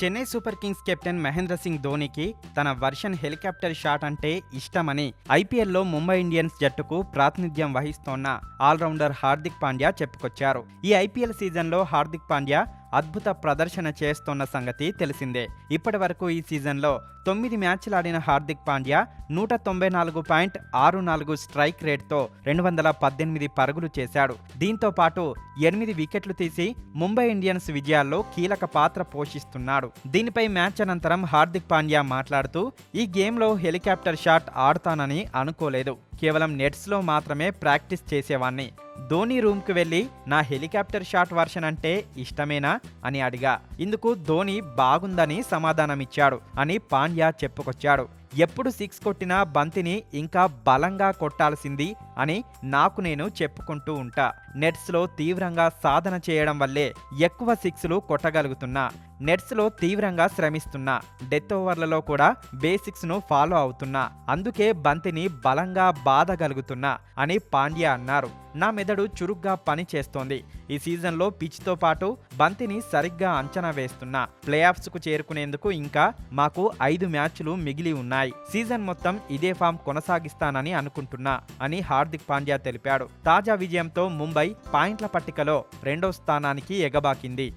Chennai super kings captain Mahendra Singh ధోనికి తన version helicopter shot అంటే ఇష్టమని ఐపీఎల్లో ముంబై ఇండియన్స్ జట్టుకు ప్రాతినిధ్యం వహిస్తోన్న ఆల్రౌండర్ హార్దిక్ పాండ్యా చెప్పుకొచ్చారు. ఈ ఐపీఎల్ సీజన్లో హార్దిక్ పాండ్యా అద్భుత ప్రదర్శన చేస్తోన్న సంగతి తెలిసిందే. ఇప్పటి వరకు ఈ సీజన్లో తొమ్మిది మ్యాచ్లు ఆడిన హార్దిక్ పాండ్యా నూట తొంభై నాలుగు పాయింట్ ఆరు నాలుగు స్ట్రైక్ రేట్తో రెండు వందల పద్దెనిమిది పరుగులు చేశాడు. దీంతో పాటు ఎనిమిది వికెట్లు తీసి ముంబై ఇండియన్స్ విజయాల్లో కీలక పాత్ర పోషిస్తున్నాడు. దీనిపై మ్యాచ్ అనంతరం హార్దిక్ పాండ్యా మాట్లాడుతూ ఈ గేమ్లో హెలికాప్టర్ షాట్ ఆడుతానని అనుకోలేదు. కేవలం నెట్స్లో మాత్రమే ప్రాక్టీస్ చేసేవాణ్ణి. ధోని రూమ్కి వెళ్ళి నా హెలికాప్టర్ షాట్ వర్షన్ అంటే ఇష్టమేనా అని అడిగా. ఇందుకు ధోని బాగుందని సమాధానమిచ్చాడు అని పాండ్యా చెప్పుకొచ్చాడు. ఎప్పుడు సిక్స్ కొట్టినా బంతిని ఇంకా బలంగా కొట్టాల్సింది అని నాకు నేను చెప్పుకుంటూ ఉంటా. నెట్స్లో తీవ్రంగా సాధన చేయడం వల్లే ఎక్కువ సిక్స్లు కొట్టగలుగుతున్నా. నెట్స్లో తీవ్రంగా శ్రమిస్తున్నా డెత్ ఓవర్లలో కూడా బేసిక్స్ను ఫాలో అవుతున్నా అందుకే బంతిని బలంగా బాధగలుగుతున్నా అని పాండ్యా అన్నారు. నా మెదడు చురుగ్గా పని చేస్తోంది ఈ సీజన్లో పిచ్తో పాటు బంతిని సరిగ్గా అంచనా వేస్తున్నా. ప్లే ఆఫ్స్కు చేరుకునేందుకు ఇంకా మాకు ఐదు మ్యాచ్లు మిగిలి ఉన్నాయి. సీజన్ మొత్తం ఇదే ఫామ్ కొనసాగిస్తానని అనుకుంటున్నా అని హార్దిక్ పాండ్యా తెలిపాడు. తాజా విజయంతో ముంబై పాయింట్ల పట్టికలో రెండో స్థానానికి ఎగబాకింది.